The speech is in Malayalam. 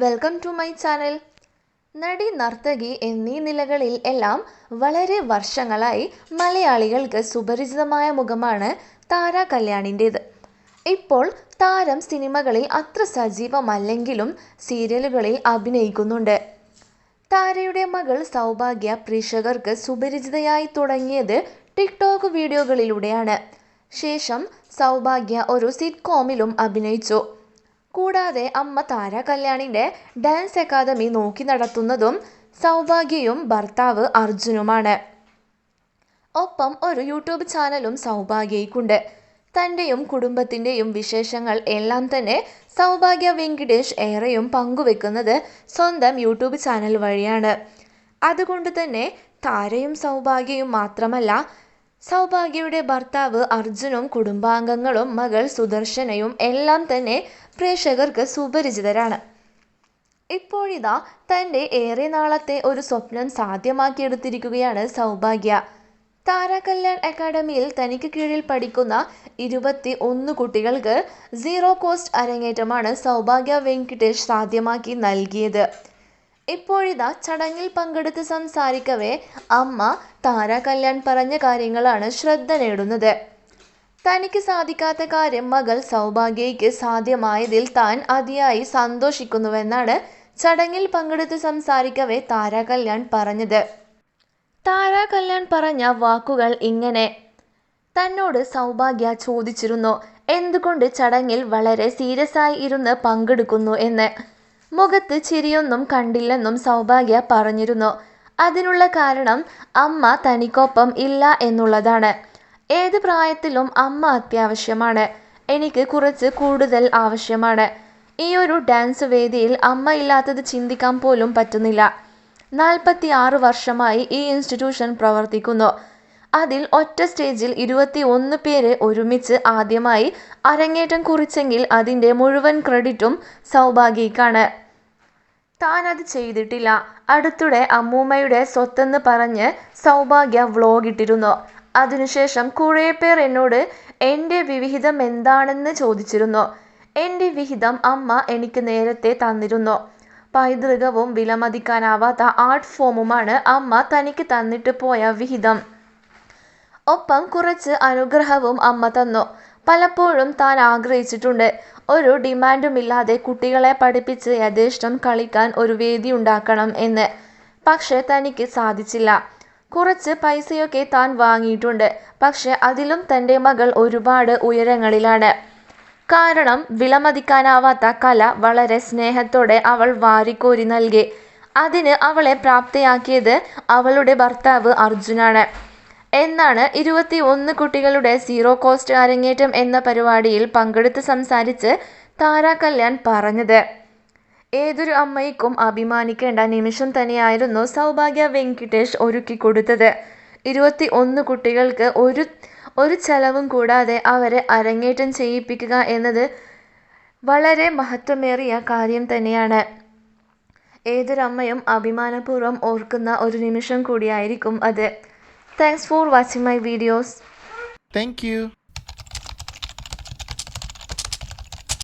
വെൽക്കം ടു മൈ ചാനൽ നടി നർത്തകി എന്നീ നിലകളിൽ എല്ലാം വളരെ വർഷങ്ങളായി മലയാളികൾക്ക് സുപരിചിതമായ മുഖമാണ് താര കല്യാണിന്റേത്. ഇപ്പോൾ താരം സിനിമകളിൽ അത്ര സജീവമല്ലെങ്കിലും സീരിയലുകളിൽ അഭിനയിക്കുന്നുണ്ട്. താരയുടെ മകൾ സൗഭാഗ്യ പ്രേക്ഷകർക്ക് സുപരിചിതയായി തുടങ്ങിയത് ടിക്ടോക്ക് വീഡിയോകളിലൂടെയാണ്. ശേഷം സൗഭാഗ്യ ഒരു സിറ്റ്കോമിലും അഭിനയിച്ചു. കൂടാതെ അമ്മ താര കല്യാണിന്റെ ഡാൻസ് അക്കാദമി നോക്കി നടത്തുന്നതും സൗഭാഗ്യയും ഭർത്താവ് അർജുനുമാണ്. ഒപ്പം ഒരു യൂട്യൂബ് ചാനലും സൗഭാഗ്യയ്ക്കുണ്ട്. തന്റെയും കുടുംബത്തിന്റെയും വിശേഷങ്ങൾ എല്ലാം തന്നെ സൗഭാഗ്യ വെങ്കിടേഷ് ഏറെയും പങ്കുവെക്കുന്നത് സ്വന്തം യൂട്യൂബ് ചാനൽ വഴിയാണ്. അതുകൊണ്ട് തന്നെ താരയും സൗഭാഗ്യയും മാത്രമല്ല സൗഭാഗ്യയുടെ ഭർത്താവ് അർജുനും കുടുംബാംഗങ്ങളും മകൾ സുദർശനയും എല്ലാം തന്നെ പ്രേക്ഷകർക്ക് സുപരിചിതരാണ്. ഇപ്പോഴിതാ തന്റെ ഏറെ നാളത്തെ ഒരു സ്വപ്നം സാധ്യമാക്കിയെടുത്തിരിക്കുകയാണ് സൗഭാഗ്യ. താര കല്യാൺ അക്കാഡമിയിൽ തനിക്ക് കീഴിൽ പഠിക്കുന്ന ഇരുപത്തി ഒന്ന് കുട്ടികൾക്ക് സീറോ കോസ്റ്റ് അരങ്ങേറ്റമാണ് സൗഭാഗ്യ വെങ്കിടേഷ് സാധ്യമാക്കി നൽകിയത്. ഇപ്പോഴിതാ ചടങ്ങിൽ പങ്കെടുത്ത് സംസാരിക്കവേ അമ്മ താര കല്യാൺ പറഞ്ഞ കാര്യങ്ങളാണ് ശ്രദ്ധ നേടുന്നത്. തനിക്ക് സാധിക്കാത്ത കാര്യം മകൾ സൗഭാഗ്യയ്ക്ക് സാധ്യമായതിൽ താൻ അതിയായി സന്തോഷിക്കുന്നുവെന്നാണ് ചടങ്ങിൽ പങ്കെടുത്ത് സംസാരിക്കവേ താര കല്യാൺ പറഞ്ഞത്. താര കല്യാൺ പറഞ്ഞ വാക്കുകൾ ഇങ്ങനെ. തന്നോട് സൗഭാഗ്യ ചോദിച്ചിരുന്നു. എന്തുകൊണ്ട് ചടങ്ങിൽ വളരെ സീരിയസ് ആയി ഇരുന്ന് പങ്കെടുക്കുന്നു എന്ന്. മുഖത്ത് ചിരിയൊന്നും കണ്ടില്ലെന്നും സൗഭാഗ്യ പറഞ്ഞിരുന്നു. അതിനുള്ള കാരണം അമ്മ തനിക്കൊപ്പം ഇല്ല എന്നുള്ളതാണ്. ഏത് പ്രായത്തിലും അമ്മ അത്യാവശ്യമാണ്. എനിക്ക് കുറച്ച് കൂടുതൽ ആവശ്യമാണ്. ഈ ഒരു ഡാൻസ് വേദിയിൽ അമ്മ ഇല്ലാത്തത് ചിന്തിക്കാൻ പോലും പറ്റുന്നില്ല. നാൽപ്പത്തി ആറ് വർഷമായി ഈ ഇൻസ്റ്റിറ്റ്യൂഷൻ പ്രവർത്തിക്കുന്നു. അതിൽ ഒറ്റ സ്റ്റേജിൽ ഇരുപത്തി ഒന്ന് പേര് ഒരുമിച്ച് ആദ്യമായി അരങ്ങേറ്റം കുറിച്ചെങ്കിൽ അതിന്റെ മുഴുവൻ ക്രെഡിറ്റും സൗഭാഗ്യക്കാണ്. താനത് ചെയ്തിട്ടില്ല. അടുത്തിടെ അമ്മൂമ്മയുടെ സ്വത്തെന്ന് പറഞ്ഞ് സൗഭാഗ്യ വ്ലോഗ് ഇട്ടിരുന്നു. അതിനുശേഷം കുറേപ്പേർ പേർ എന്നോട് എന്റെ വിഹിതം എന്താണെന്ന് ചോദിച്ചിരുന്നു. എന്റെ വിഹിതം അമ്മ എനിക്ക് നേരത്തെ തന്നിരുന്നു. പൈതൃകവും വിലമതിക്കാനാവാത്ത ആർട്ട് ഫോമുമാണ് അമ്മ തനിക്ക് തന്നിട്ട് പോയ വിഹിതം. ഒപ്പം കുറച്ച് അനുഗ്രഹവും അമ്മ തന്നു. പലപ്പോഴും താൻ ആഗ്രഹിച്ചിട്ടുണ്ട്. ഒരു ഡിമാൻഡുമില്ലാതെ കുട്ടികളെ പഠിപ്പിച്ച് യഥേഷ്ടം കളിക്കാൻ ഒരു വേദി ഉണ്ടാക്കണം എന്ന്. പക്ഷേ തനിക്ക് സാധിച്ചില്ല. കുറച്ച് പൈസയൊക്കെ താൻ വാങ്ങിയിട്ടുണ്ട്. പക്ഷെ അതിലും തന്റെ മകൾ ഒരുപാട് ഉയരങ്ങളിലാണ്. കാരണം വിലമതിക്കാനാവാത്ത കല വളരെ സ്നേഹത്തോടെ അവൾ വാരിക്കോരി നൽകി. അതിന് അവളെ പ്രാപ്തയാക്കിയത് അവളുടെ ഭർത്താവ് അർജുനാണ്. എന്നാണ് ഇരുപത്തി ഒന്ന് കുട്ടികളുടെ സീറോ കോസ്റ്റ് അരങ്ങേറ്റം എന്ന പരിപാടിയിൽ പങ്കെടുത്ത് സംസാരിച്ച് താര കല്യാൺ പറഞ്ഞത്. ഏതൊരു അമ്മയ്ക്കും അഭിമാനിക്കേണ്ട നിമിഷം തന്നെയായിരുന്നു സൗഭാഗ്യ വെങ്കിടേഷ് ഒരുക്കിക്കൊടുത്തത് ഇരുപത്തി ഒന്ന് കുട്ടികൾക്ക് ഒരു ഒരു ചെലവും കൂടാതെ അവരെ അരങ്ങേറ്റം ചെയ്യിപ്പിക്കുക എന്നത് വളരെ മഹത്വമേറിയ കാര്യം തന്നെയാണ്. ഏതൊരമ്മയും അഭിമാനപൂർവം ഓർക്കുന്ന ഒരു നിമിഷം കൂടിയായിരിക്കും അത്. Thanks for watching my videos thank.